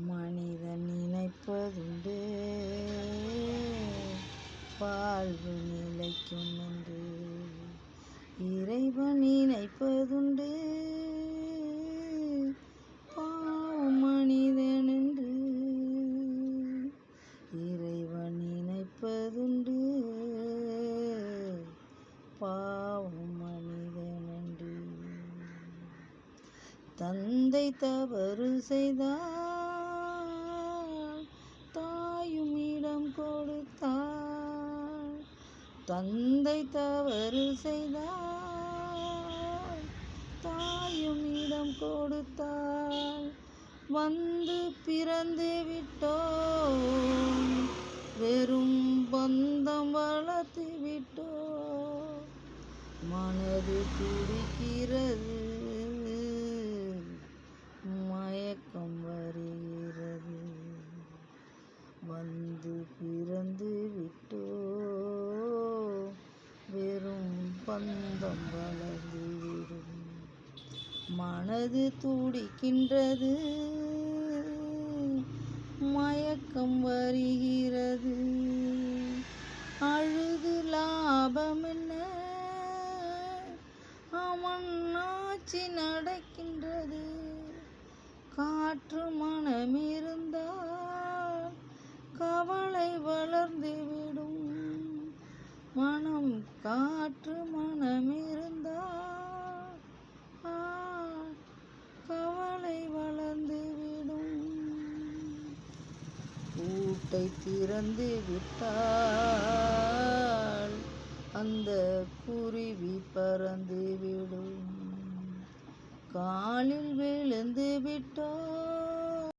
மனிதன் நினைப்பதுண்டு. வாழ்வு நிலைக்கும் என்று இறைவன் நினைப்பதுண்டு. பாவம் மனிதன் என்று இறைவன் நினைப்பதுண்டு. பாவம் மனிதன் என்று தந்தை தவறு செய்தார். தந்தை தவறு செய்தார். தாயும் இடம் கொடுத்தாள். வந்து பிறந்து விட்டோம். வெறும் பந்தம் வளர்த்து விட்டோம். மனது துடிக்கிறது மயக்கம் வருகிறது வந்து பிறந்து விட்டோ வெறும் பந்தம் வளர்ந்துவிடும் மனது துடிக்கின்றது. மயக்கம் வருகிறது. அழுது லாபம் என்ன? அவன் ஆட்சி நடக்கின்றது. காற்று மனமிருந்து காற்று மனம் ஆ, கவலை வளர்ந்து விடும். கூட்டை திறந்து விட்டால் அந்த குருவி பறந்து விடும். காலில் விழுந்து விட்டால்